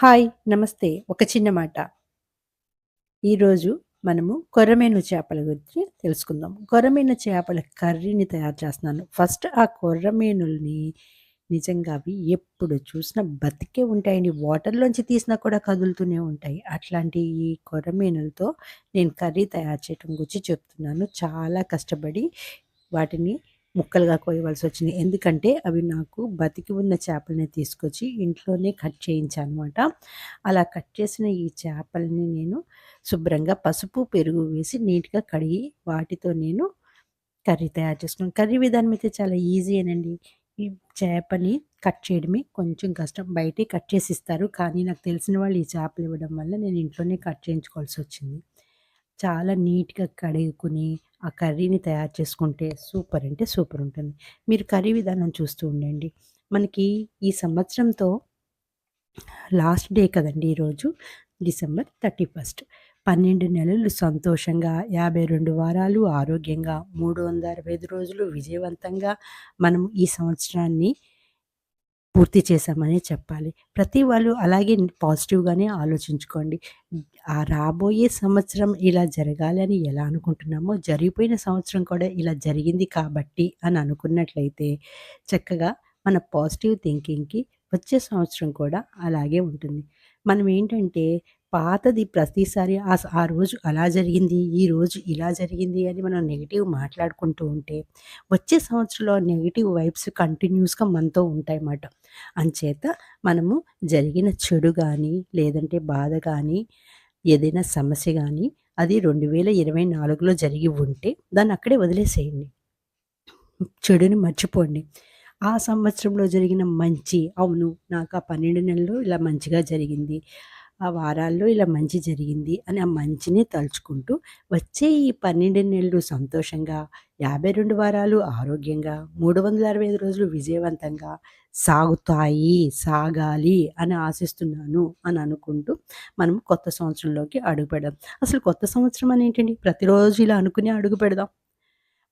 Hi నమస్తే. ఒక చిన్న మాట. ఈరోజు మనము కొర్రమేను చేపల గురించి తెలుసుకుందాం. కొర్రమేను చేపల కర్రీని తయారు చేస్తున్నాను. ఫస్ట్ ఆ కొర్రమేనుల్ని నిజంగా అవి ఎప్పుడు చూసినా బతికే ఉంటాయండి. వాటర్లోంచి తీసినా కూడా కదులుతూనే ఉంటాయి. అట్లాంటి ఈ కొర్రమేనులతో నేను కర్రీ తయారు చేయటం గురించి చెప్తున్నాను. చాలా కష్టపడి వాటిని ముక్కలుగా కోయవలసి వచ్చింది. ఎందుకంటే అవి నాకు బతికి ఉన్న చేపలని తీసుకొచ్చి ఇంట్లోనే కట్ చేయించానమాట. అలా కట్ చేసిన ఈ చేపలని నేను శుభ్రంగా పసుపు పెరుగు వేసి నీట్గా కడిగి వాటితో నేను కర్రీ తయారు చేసుకున్నాను. కర్రీ విధానం అయితే చాలా ఈజీ అనండి ఈ చేపని కట్ చేయడమే కొంచెం కష్టం. బయటే కట్ చేసి ఇస్తారు. కానీ నాకు తెలిసిన వాళ్ళు ఈ చేపలు ఇవ్వడం వల్ల నేను ఇంట్లోనే కట్ చేయించుకోవాల్సి వచ్చింది. చాలా నీట్గా కడుగుకుని ఆ కర్రీని తయారు చేసుకుంటే సూపర్ అంటే సూపర్ ఉంటుంది. మీరు కర్రీ విధానం చూస్తూ ఉండండి. మనకి ఈ సంవత్సరంతో లాస్ట్ డే కదండి ఈరోజు? December thirty first. పన్నెండు నెలలు సంతోషంగా యాభై రెండు వారాలు ఆరోగ్యంగా మూడు వందల అరవై ఐదు రోజులు విజయవంతంగా మనం ఈ సంవత్సరాన్ని పూర్తి చేశామని చెప్పాలి. ప్రతి వాళ్ళు అలాగే పాజిటివ్గానే ఆలోచించుకోండి. ఆ రాబోయే సంవత్సరం ఇలా జరగాలి అని ఎలా అనుకుంటున్నామో జరిగిపోయిన సంవత్సరం కూడా ఇలా జరిగింది కాబట్టి అని అనుకున్నట్లయితే చక్కగా మన పాజిటివ్ థింకింగ్కి వచ్చే సంవత్సరం కూడా అలాగే ఉంటుంది. మనం ఏంటంటే పాతది ప్రతిసారి ఆ ఆ రోజు అలా జరిగింది ఈ రోజు ఇలా జరిగింది అని మనం నెగిటివ్ మాట్లాడుకుంటూ ఉంటే వచ్చే సంవత్సరంలో నెగిటివ్ వైబ్స్ కంటిన్యూస్గా మనతో ఉంటాయన్నమాట. అంచేత మనము జరిగిన చెడు కానీ లేదంటే బాధ కానీ ఏదైనా సమస్య కానీ అది రెండు వేల ఇరవై నాలుగులో జరిగి ఉంటే దాన్ని అక్కడే వదిలేసేయండి. చెడుని మర్చిపోండి. ఆ సంవత్సరంలో జరిగిన మంచి అవును నాకు ఆ పన్నెండు నెలలు ఇలా మంచిగా జరిగింది ఆ వారాల్లో ఇలా మంచి జరిగింది అని ఆ మంచిని తలుచుకుంటూ వచ్చే ఈ పన్నెండు నెలలు సంతోషంగా యాభై రెండు వారాలు ఆరోగ్యంగా మూడు వందల అరవై ఐదు రోజులు విజయవంతంగా సాగుతాయి సాగాలి అని ఆశిస్తున్నాను అని అనుకుంటూ మనం కొత్త సంవత్సరంలోకి అడుగు పెడదాం. అసలు కొత్త సంవత్సరం అని ఏంటండి? ప్రతిరోజు ఇలా అనుకుని అడుగు పెడదాం.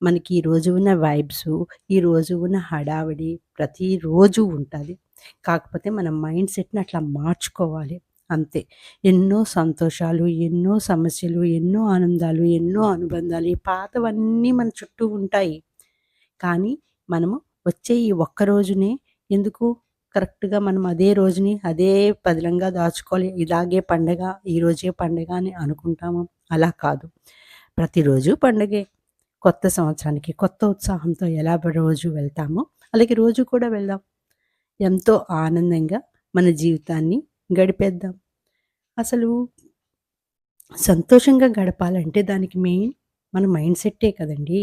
మనకి ఈరోజు ఉన్న వైబ్స్ ఈరోజు ఉన్న హడావిడి ప్రతిరోజు ఉంటుంది. కాకపోతే మన మైండ్ సెట్ని అట్లా మార్చుకోవాలి. అంతే. ఎన్నో సంతోషాలు ఎన్నో సమస్యలు ఎన్నో ఆనందాలు ఎన్నో అనుబంధాలు ఈ పాతవన్నీ మన చుట్టూ ఉంటాయి. కానీ మనము వచ్చే ఈ ఒక్క రోజునే ఎందుకు కరెక్ట్గా మనం అదే రోజుని అదే పదిలంగా దాచుకోవాలి ఇలాగే పండగ ఈరోజే పండగ అని అనుకుంటాము? అలా కాదు. ప్రతిరోజు పండగే. కొత్త సంవత్సరానికి కొత్త ఉత్సాహంతో ఎలా రోజు వెళ్తామో అలాగే రోజు కూడా వెళ్దాం. ఎంతో ఆనందంగా మన జీవితాన్ని గడిపేద్దాం. అసలు సంతోషంగా గడపాలంటే దానికి మెయిన్ మన మైండ్ సెట్టే కదండి.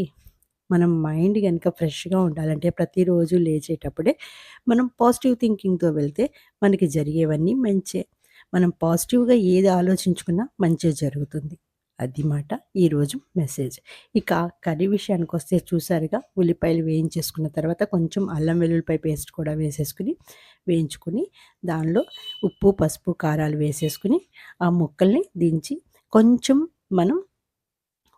మనం మైండ్ కనుక ఫ్రెష్గా ఉండాలంటే ప్రతిరోజు లేచేటప్పుడే మనం పాజిటివ్ థింకింగ్తో వెళ్తే మనకి జరిగేవన్నీ మంచే. మనం పాజిటివ్గా ఏది ఆలోచించుకున్నా మంచి జరుగుతుంది. అది మాట ఈరోజు మెసేజ్. ఇక కర్రీ విషయానికి వస్తే చూసారుగా ఉల్లిపాయలు వేయించేసుకున్న తర్వాత కొంచెం అల్లం వెల్లుల్లిపాయ పేస్ట్ కూడా వేసేసుకుని వేయించుకుని దానిలో ఉప్పు పసుపు కారాలు వేసేసుకుని ఆ ముక్కల్ని దించి కొంచెం మనం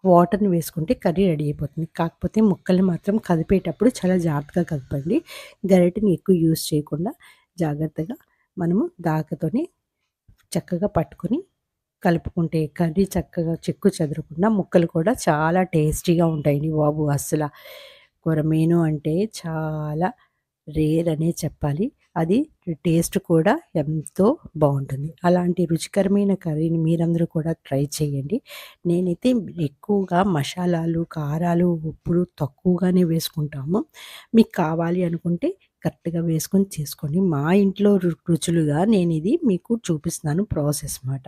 వాటర్ని వేసుకుంటే కర్రీ రెడీ అయిపోతుంది. కాకపోతే ముక్కల్ని మాత్రం కదిపేటప్పుడు చాలా జాగ్రత్తగా కదపండి. గరిటెని ఎక్కువ యూజ్ చేయకుండా జాగ్రత్తగా మనము దాకతోని చక్కగా పట్టుకొని కలుపుకుంటే కర్రీ చక్కగా చెక్కు చెదరకుండా ముక్కలు కూడా చాలా టేస్టీగా ఉంటాయండి బాబు. అస్సలు కొరమీను అంటే చాలా రేర్ అనే చెప్పాలి. అది టేస్ట్ కూడా ఎంతో బాగుంటుంది. అలాంటి రుచికరమైన కర్రీని మీరందరూ కూడా ట్రై చేయండి. నేనైతే ఎక్కువగా మసాలాలు కారాలు ఉప్పులు తక్కువగానే వేసుకుంటాము. మీకు కావాలి అనుకుంటే కరెక్ట్గా వేసుకొని చేసుకోండి. మా ఇంట్లో రుచులుగా నేను ఇది మీకు చూపిస్తున్నాను ప్రాసెస్ మాట.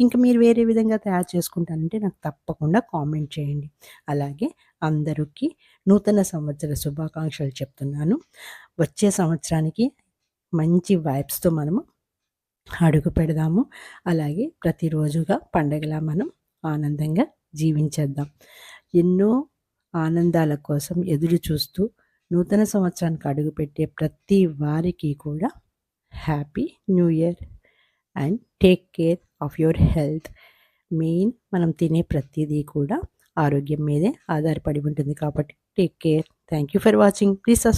ఇంకా మీరు వేరే విధంగా తయారు చేసుకుంటానంటే నాకు తప్పకుండా కామెంట్ చేయండి. అలాగే అందరికీ నూతన సంవత్సర శుభాకాంక్షలు చెప్తున్నాను. వచ్చే సంవత్సరానికి మంచి వైబ్స్తో మనము అడుగు పెడదాము. అలాగే ప్రతిరోజుగా పండగలా మనం ఆనందంగా జీవించేద్దాం. ఎన్నో ఆనందాల కోసం ఎదురు చూస్తూ నూతన సంవత్సరానికి అడుగుపెట్టే ప్రతి వారికి కూడా happy new year and take care of your health. Main మనం తినే ప్రతిదీ కూడా ఆరోగ్యం మీదే ఆధారపడి ఉంటుంది కాబట్టి take care. Thank you for watching. Please subscribe